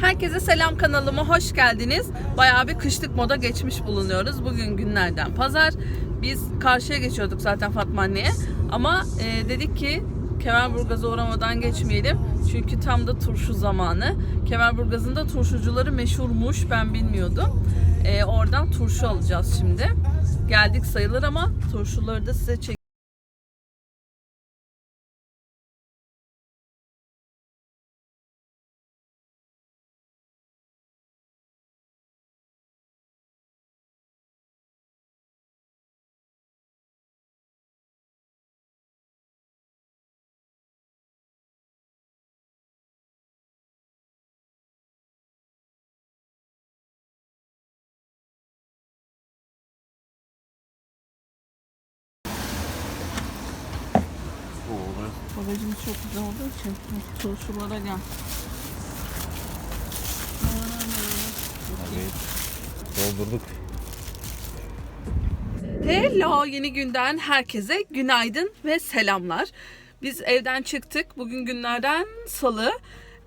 Herkese selam kanalıma hoş geldiniz. Bayağı bir kışlık moda geçmiş bulunuyoruz. Bugün günlerden pazar. Biz karşıya geçiyorduk zaten Fatma anneye. Ama e, dedik ki Kemerburgaz'a uğramadan geçmeyelim. Çünkü tam da turşu zamanı. Kemerburgaz'ın da turşucuları meşhurmuş. Ben bilmiyordum. E, oradan turşu alacağız şimdi. Geldik sayılır ama turşuları da size çek Bagajımız çok güzel olduğu için turşulara gel. Doldurduk. Hello yeni günden herkese günaydın ve selamlar. Biz evden çıktık. Bugün günlerden salı.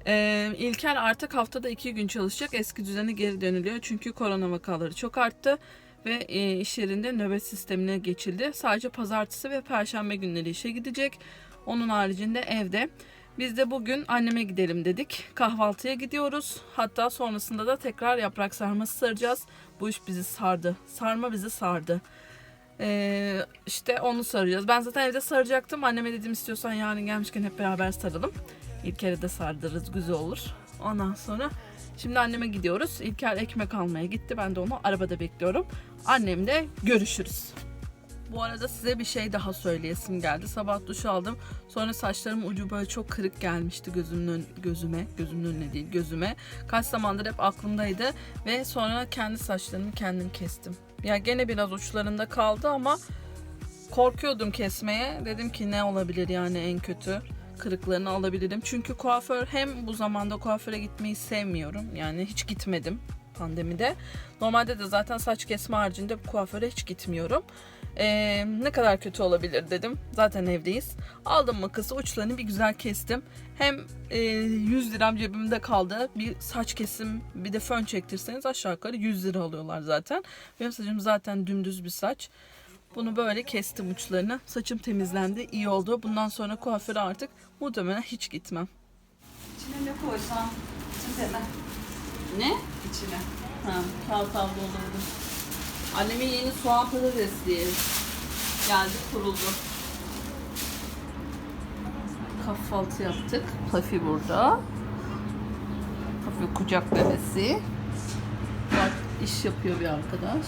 Ee, İlker artık haftada iki gün çalışacak. Eski düzene geri dönülüyor. Çünkü korona vakaları çok arttı. Ve e, iş yerinde nöbet sistemine geçildi. Sadece pazartesi ve perşembe günleri işe gidecek. Onun haricinde evde. Biz de bugün anneme gidelim dedik. Kahvaltıya gidiyoruz. Hatta sonrasında da tekrar yaprak sarması saracağız. Bu iş bizi sardı. Sarma bizi sardı. Ee, işte onu saracağız. Ben zaten evde saracaktım. Anneme dedim istiyorsan yarın gelmişken hep beraber saralım. İlker'e de sardırırız. Güzel olur. Ondan sonra şimdi anneme gidiyoruz. İlker ekmek almaya gitti. Ben de onu arabada bekliyorum. Annemle görüşürüz. Bu arada size bir şey daha söyleyesim geldi. Sabah duş aldım. Sonra saçlarım ucu böyle çok kırık gelmişti gözümün gözüme. Gözümün önüne değil gözüme. Kaç zamandır hep aklımdaydı. Ve sonra kendi saçlarımı kendim kestim. Ya gene biraz uçlarında kaldı ama korkuyordum kesmeye. Dedim ki ne olabilir yani en kötü kırıklarını alabilirim. Çünkü kuaför hem bu zamanda kuaföre gitmeyi sevmiyorum. Yani hiç gitmedim pandemide. Normalde de zaten saç kesme haricinde kuaföre hiç gitmiyorum. Ee, ne kadar kötü olabilir dedim. Zaten evdeyiz. Aldım makası uçlarını bir güzel kestim. Hem e, 100 liram cebimde kaldı. Bir saç kesim bir de fön çektirseniz aşağı yukarı 100 lira alıyorlar zaten. Benim saçım zaten dümdüz bir saç. Bunu böyle kestim uçlarını. Saçım temizlendi. iyi oldu. Bundan sonra kuaföre artık muhtemelen hiç gitmem. İçine ne koysam çizeme Ne? içine. Ha, kağıt havlu olurdu. Annemin yeni soğan patatesli geldi kuruldu. Kahvaltı yaptık. Pafi burada. Pafi kucak bebesi. Bak iş yapıyor bir arkadaş.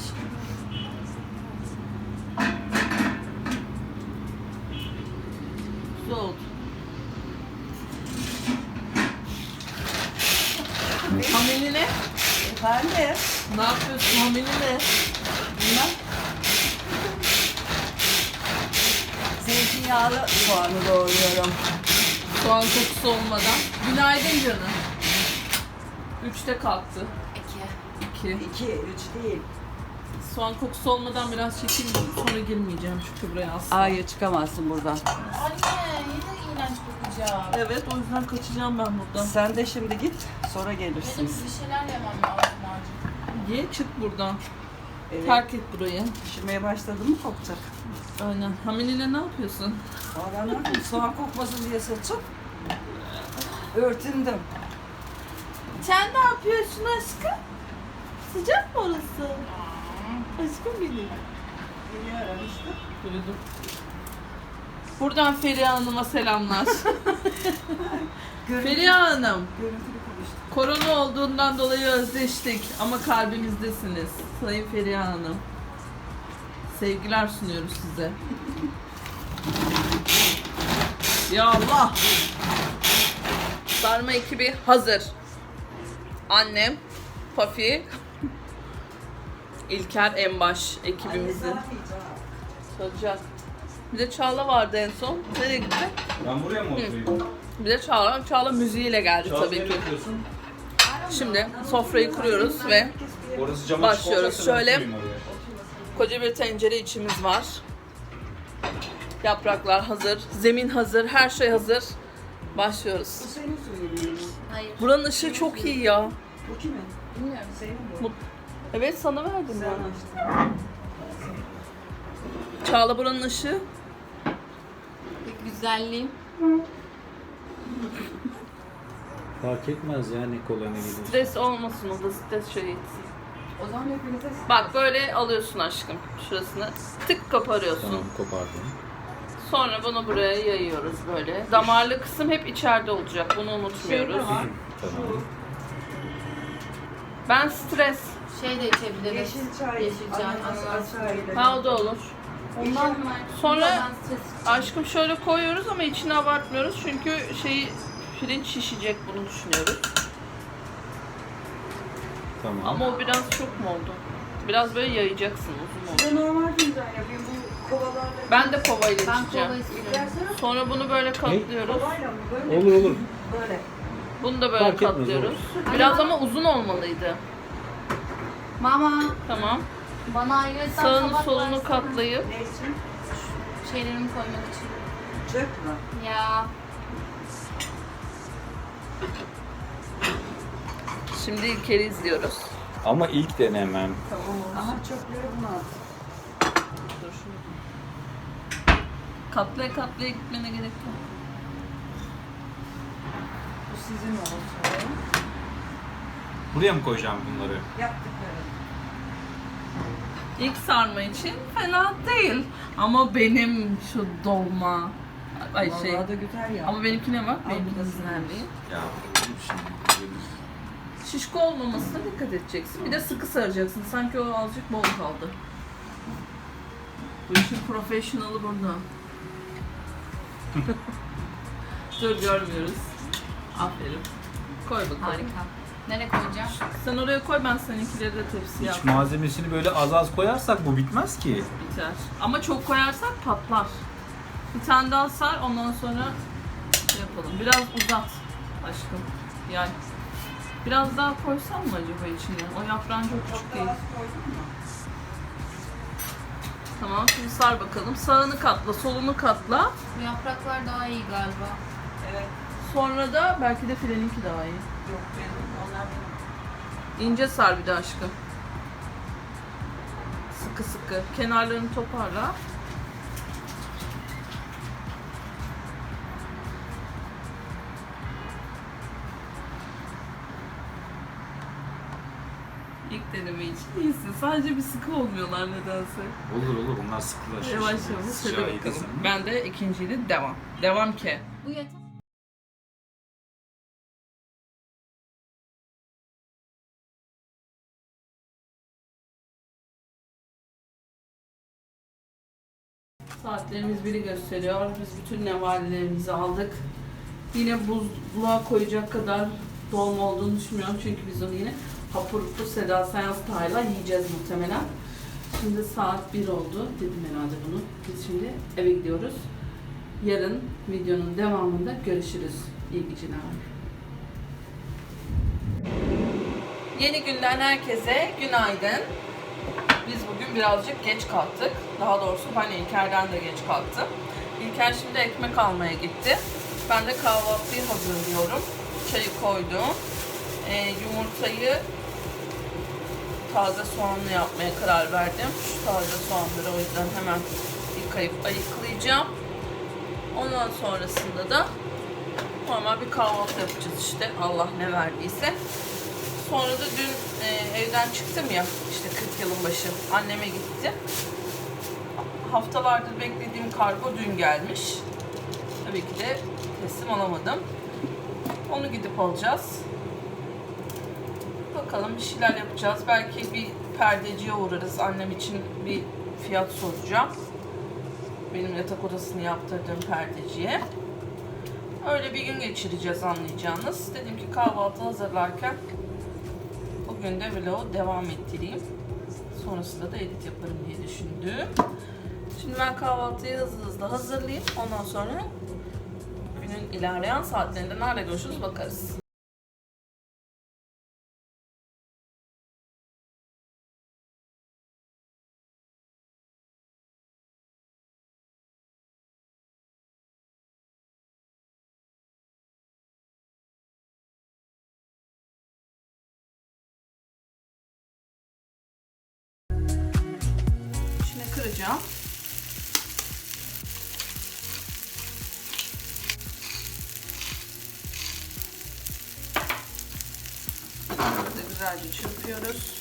Ne yapıyorsun? Hameli ne? Bilmem. Zeytinyağlı soğanı doğruyorum. Soğan kokusu olmadan. Günaydın canım. Üçte kalktı. İki. İki, üç değil. Soğan kokusu olmadan biraz çekeyim sonra girmeyeceğim çünkü buraya aslında. Hayır çıkamazsın buradan. Anne yine iğrenç kokacağım. Evet o yüzden kaçacağım ben buradan. Sen de şimdi git sonra Benim gelirsiniz. bir şeyler yemem lazım acil. Ye çık buradan. Evet. Terk et burayı. Pişirmeye başladı mı kokacak. Aynen. Hamileyle ne yapıyorsun? Valla ne yapayım soğan kokmasın diye saçım. Örtündüm. Sen ne yapıyorsun aşkım? Sıcak mı orası? Aşkım benim. Biliyorum işte. Duydum. Buradan Feriha Hanım'a selamlar. Feriha Hanım. Görüntülü. Korona olduğundan dolayı özleştik ama kalbimizdesiniz. Sayın Feriha Hanım. Sevgiler sunuyoruz size. Ya Allah! Sarma ekibi hazır. Annem, Pafi, İlker en baş ekibimizin. Çalacak. Bir de Çağla vardı en son. Nereye gitti? Ben buraya mı oturayım? Bir de Çağla. Çağla müziğiyle geldi Çağla tabii ki. yapıyorsun? Şimdi sofrayı kuruyoruz ve Orası cama Başlıyoruz. ben Şöyle. oraya. koca bir tencere içimiz var. Yapraklar hazır, zemin hazır, her şey hazır. Başlıyoruz. Senin. Hayır. Buranın ışığı çok iyi ya. Bu kimin? Bilmiyorum. Senin bu. Bu- Evet sana verdim Sen ben. açtın. Çağla buranın ışığı. Bir güzelliğim. Fark etmez ya ne kolay ne gidiyor. Stres olmasın o da stres şey etsin. O zaman hepinize Bak böyle alıyorsun aşkım şurasını. Tık koparıyorsun. Tamam kopardım. Sonra bunu buraya yayıyoruz böyle. Damarlı kısım hep içeride olacak. Bunu unutmuyoruz. Şey var. Tamam. Ben stres. Şey de içebiliriz. Yeşil çay. Yeşil çay, ananas ananas çayı. Ha o da olur. Ondan Sonra- ben Aşkım şöyle koyuyoruz ama içine abartmıyoruz. Çünkü şey pirinç şişecek bunu düşünüyoruz. Tamam. Ama o biraz çok mu oldu? Biraz böyle yayacaksın uzun oldu. De normal fincan yapayım. Bu kovalarla. Ben de kovayla Ben içeceğim. kova istiyorum. Yüklersene. Sonra bunu böyle katlıyoruz. Kovayla mı? Böyle. Olur olur. Böyle. Bunu da böyle Fark etmez, katlıyoruz. Biraz ama uzun olmalıydı. Mama Tamam. Bana ayrıca Sağını tabak solunu katlayıp Ne için? Şeylerimi koymak için. Çöp mü? Ya şimdi İlker'i izliyoruz. Ama ilk denemem. Aha çöpleri buna at. Dur şunu. Katlaya katlaya gitmene gerek yok. Bu sizin olsun. Buraya mı koyacağım bunları? Yaptıkları. İlk sarma için fena değil. Ama benim şu dolma ay şey Vallahi da güzel ya. ama benimkine bak Al, bu da değil. Ya şimdi. Şişko olmamasına dikkat edeceksin. Bir de sıkı saracaksın. Sanki o azıcık bol kaldı. Bu işin professionalı burada. Dur görmüyoruz. Aferin. Koy bakalım. harika. Nereye koyacağım? Sen oraya koy ben seninkileri de tepsiye Hiç atayım. malzemesini böyle az az koyarsak bu bitmez ki. Biter. Ama çok koyarsak patlar. Bir tane daha sar ondan sonra şey yapalım. Biraz uzat aşkım. Yani biraz daha koysam mı acaba içine? O yaprağın çok küçük değil. Tamam şimdi sar bakalım. Sağını katla, solunu katla. Bu yapraklar daha iyi galiba. Evet. Sonra da belki de fileninki daha iyi. Yok benim. Onlar. İnce sar bir de aşkım. Sıkı sıkı. Kenarlarını toparla. İlk deneme için iyisin. Sadece bir sıkı olmuyorlar nedense. Olur olur bunlar sıkılaşır. Yavaş yavaş hadi bakalım. Ben de ikinciyle devam. Devam ki. Bu yeter. Saatlerimiz biri gösteriyor. Biz bütün nevalelerimizi aldık. Yine buzluğa koyacak kadar dolma olduğunu düşünmüyorum. Çünkü biz onu yine hapuruplu Seda Sayan style'a yiyeceğiz muhtemelen. Şimdi saat 1 oldu. Dedim herhalde bunu. Biz şimdi eve gidiyoruz. Yarın videonun devamında görüşürüz. İyi geceler. Yeni günden herkese günaydın. Biz bugün birazcık geç kalktık. Daha doğrusu ben İlker'den de geç kalktım. İlker şimdi ekmek almaya gitti. Ben de kahvaltıyı hazırlıyorum. Çayı koydum. Ee, yumurtayı taze soğanlı yapmaya karar verdim. Şu taze soğanları o yüzden hemen yıkayıp ayıklayacağım. Ondan sonrasında da normal bir kahvaltı yapacağız işte. Allah ne verdiyse. Sonra da dün e, evden çıktım ya işte 40 yılın başı anneme gittim. Haftalardır beklediğim kargo dün gelmiş. Tabii ki de teslim alamadım. Onu gidip alacağız. Bakalım bir şeyler yapacağız. Belki bir perdeciye uğrarız. Annem için bir fiyat soracağım. Benim yatak odasını yaptırdığım perdeciye. Öyle bir gün geçireceğiz anlayacağınız. Dedim ki kahvaltı hazırlarken bugün de vlogu devam ettireyim. Sonrasında da edit yaparım diye düşündüm. Şimdi ben kahvaltıyı hızlı hızlı hazırlayayım. Ondan sonra günün ilerleyen saatlerinde nerede görüşürüz bakarız. Koyacağım. Böyle güzelce çırpıyoruz.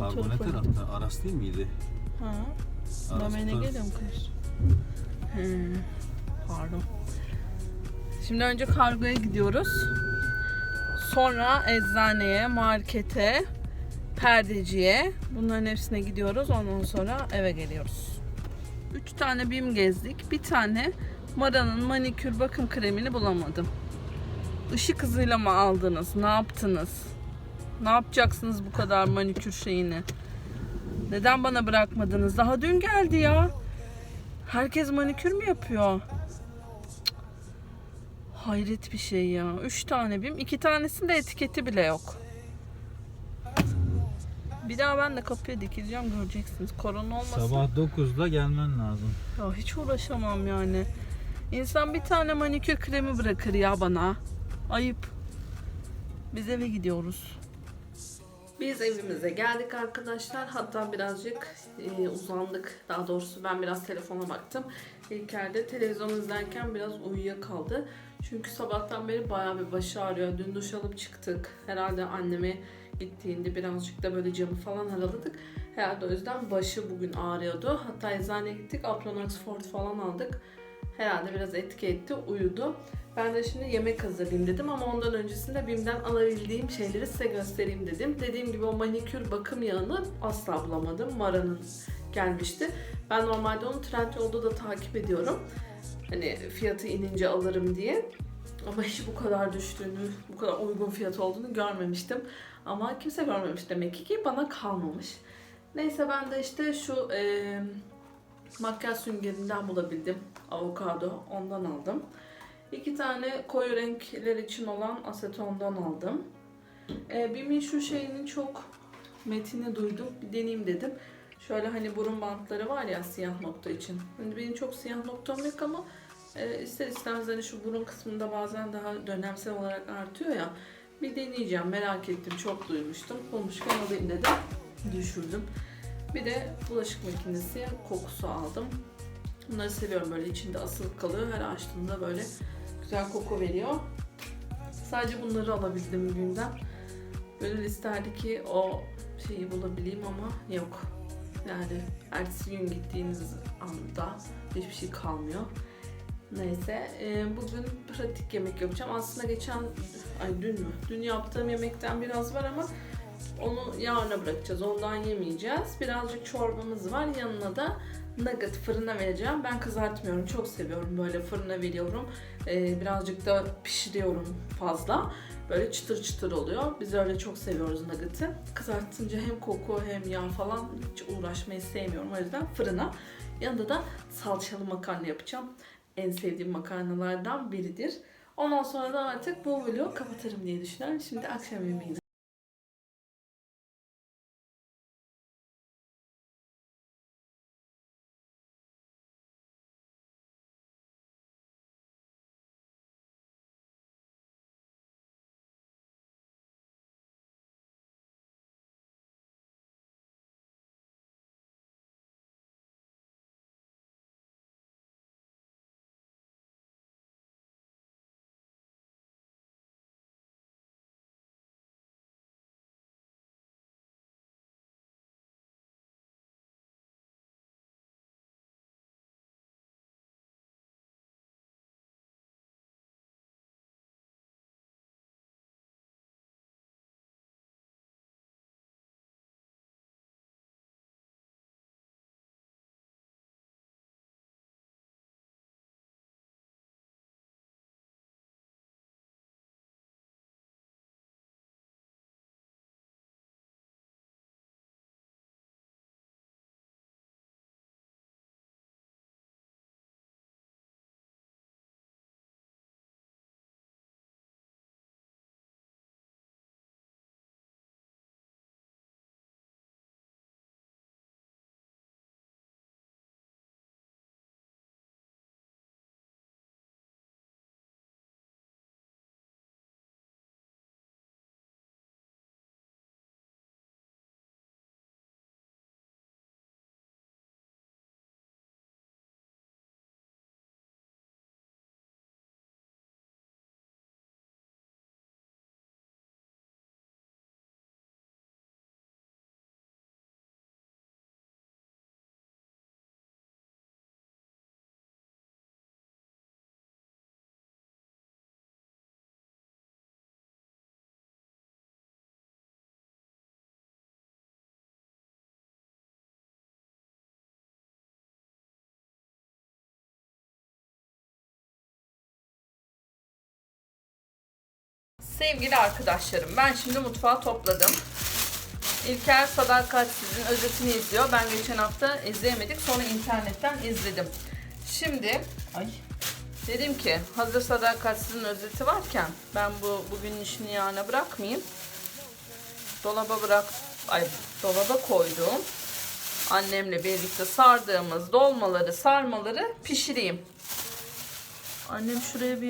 Kargo ne tarafta? Aras değil miydi? Ha. Taraf. geliyorum kız. Hmm, Pardon. Şimdi önce kargoya gidiyoruz. Sonra eczaneye, markete, perdeciye. Bunların hepsine gidiyoruz. Ondan sonra eve geliyoruz. Üç tane bim gezdik. Bir tane Mara'nın manikür bakım kremini bulamadım. Işık hızıyla mı aldınız? Ne yaptınız? Ne yapacaksınız bu kadar manikür şeyini? Neden bana bırakmadınız? Daha dün geldi ya. Herkes manikür mü yapıyor? Cık. Hayret bir şey ya. Üç tane bim. iki tanesinde etiketi bile yok. Bir daha ben de kapıya dikileceğim göreceksiniz. Korona olmasın. Sabah 9'da gelmen lazım. Ya hiç uğraşamam yani. İnsan bir tane manikür kremi bırakır ya bana. Ayıp. Biz eve gidiyoruz. Biz evimize geldik arkadaşlar. Hatta birazcık e, uzandık. Daha doğrusu ben biraz telefona baktım. İlker de televizyon izlerken biraz uyuyakaldı. Çünkü sabahtan beri bayağı bir başı ağrıyor. Dün duş alıp çıktık. Herhalde anneme gittiğinde birazcık da böyle camı falan araladık. Herhalde o yüzden başı bugün ağrıyordu. Hatta eczaneye gittik. Apronax Fort falan aldık. Herhalde biraz etki etti. Uyudu. Ben de şimdi yemek hazırlayayım dedim ama ondan öncesinde BİM'den alabildiğim şeyleri size göstereyim dedim. Dediğim gibi o manikür bakım yağını asla bulamadım. Mara'nın gelmişti. Ben normalde onu Trendyol'da da takip ediyorum. Hani fiyatı inince alırım diye. Ama hiç bu kadar düştüğünü, bu kadar uygun fiyat olduğunu görmemiştim. Ama kimse görmemiş demek ki bana kalmamış. Neyse ben de işte şu eee makyaj süngerinden bulabildim. Avokado ondan aldım. İki tane koyu renkler için olan asetondan aldım. Ee, Bim'in şu şeyinin çok metini duydum. Bir deneyeyim dedim. Şöyle hani burun bantları var ya siyah nokta için. Hani benim çok siyah noktam yok ama e, ister istemez hani şu burun kısmında bazen daha dönemsel olarak artıyor ya. Bir deneyeceğim merak ettim çok duymuştum. Bulmuşken alayım dedim. Düşürdüm. Bir de bulaşık makinesi kokusu aldım. Bunları seviyorum böyle içinde asılı kalıyor. Her açtığımda böyle güzel koku veriyor. Sadece bunları alabildim günden. Gönül isterdi ki o şeyi bulabileyim ama yok. Yani ertesi gün gittiğiniz anda hiçbir şey kalmıyor. Neyse, e, bugün pratik yemek yapacağım. Aslında geçen, ay dün mü? Dün yaptığım yemekten biraz var ama onu yarına bırakacağız. Ondan yemeyeceğiz. Birazcık çorbamız var. Yanına da nugget fırına vereceğim. Ben kızartmıyorum. Çok seviyorum böyle fırına veriyorum. E, birazcık da pişiriyorum fazla. Böyle çıtır çıtır oluyor. Biz öyle çok seviyoruz nugget'ı. Kızartınca hem koku hem yağ falan hiç uğraşmayı sevmiyorum. O yüzden fırına. Yanında da salçalı makarna yapacağım. En sevdiğim makarnalardan biridir. Ondan sonra da artık bu vlogu kapatırım diye düşünüyorum. Şimdi akşam yemeğine. Sevgili arkadaşlarım, ben şimdi mutfağı topladım. İlker Sadakatsiz'in özetini izliyor. Ben geçen hafta izleyemedik. Sonra internetten izledim. Şimdi ay dedim ki hazır Sadakatsiz'in özeti varken ben bu bugün işini yarına bırakmayayım. Dolaba bırak ay dolaba koydum. Annemle birlikte sardığımız dolmaları, sarmaları pişireyim. Annem şuraya bir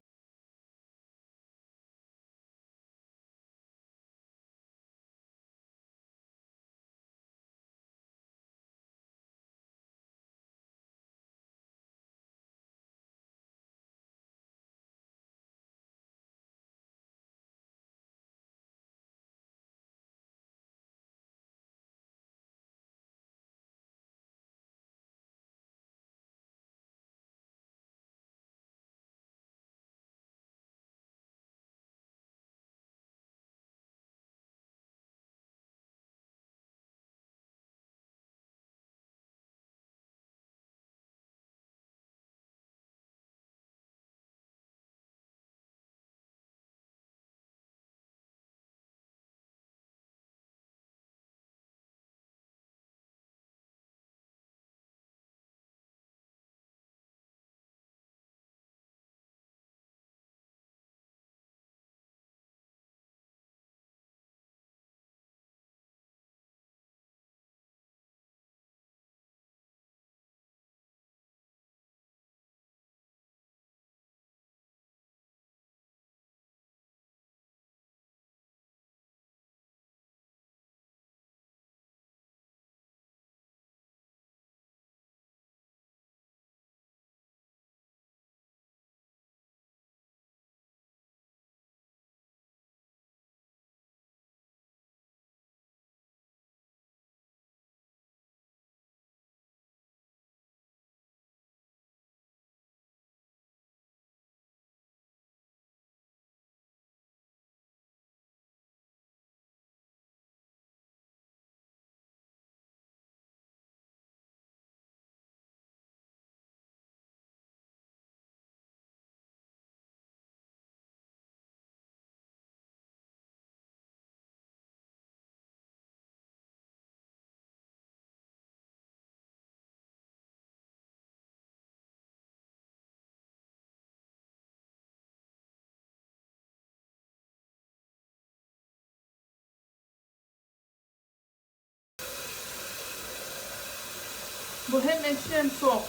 Bu hem ekşi hem soğuk.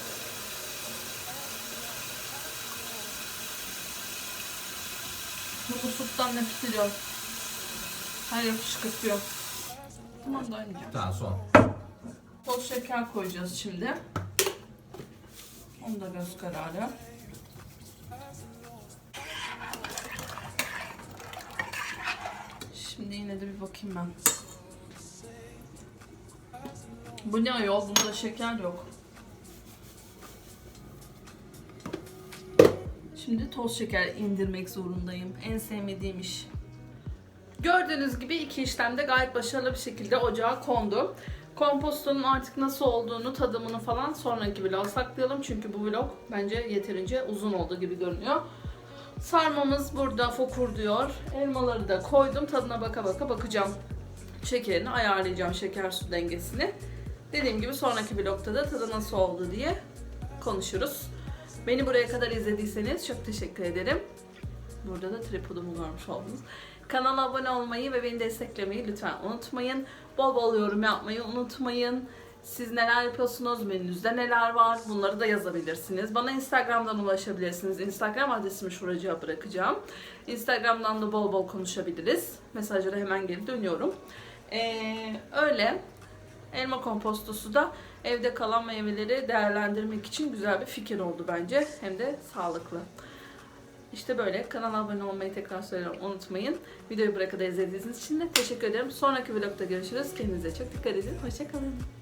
Bu musluktan nefret ediyorum. Her yer fışkırtıyor. Tamam doymayacağım. Tamam son. Toz şeker koyacağız şimdi. Onu da göz kararı. Şimdi yine de bir bakayım ben. Bu ne ayol? Bunda şeker yok. Şimdi toz şeker indirmek zorundayım. En sevmediğim iş. Gördüğünüz gibi iki işlemde gayet başarılı bir şekilde ocağa kondu. Kompostonun artık nasıl olduğunu, tadımını falan sonraki vloga saklayalım. Çünkü bu vlog bence yeterince uzun oldu gibi görünüyor. Sarmamız burada fokur diyor. Elmaları da koydum. Tadına baka baka bakacağım. Şekerini ayarlayacağım, şeker su dengesini. Dediğim gibi sonraki vlogda da tadı nasıl oldu diye konuşuruz. Beni buraya kadar izlediyseniz çok teşekkür ederim. Burada da tripodumu görmüş oldunuz. Kanala abone olmayı ve beni desteklemeyi lütfen unutmayın. Bol bol yorum yapmayı unutmayın. Siz neler yapıyorsunuz, menünüzde neler var bunları da yazabilirsiniz. Bana Instagram'dan ulaşabilirsiniz. Instagram adresimi şuracığa bırakacağım. Instagram'dan da bol bol konuşabiliriz. Mesajlara hemen geri dönüyorum. Ee, öyle. Elma kompostosu da evde kalan meyveleri değerlendirmek için güzel bir fikir oldu bence. Hem de sağlıklı. İşte böyle. Kanala abone olmayı tekrar söylüyorum. Unutmayın. Videoyu buraya kadar izlediğiniz için de teşekkür ederim. Sonraki vlogda görüşürüz. Kendinize çok dikkat edin. Hoşçakalın.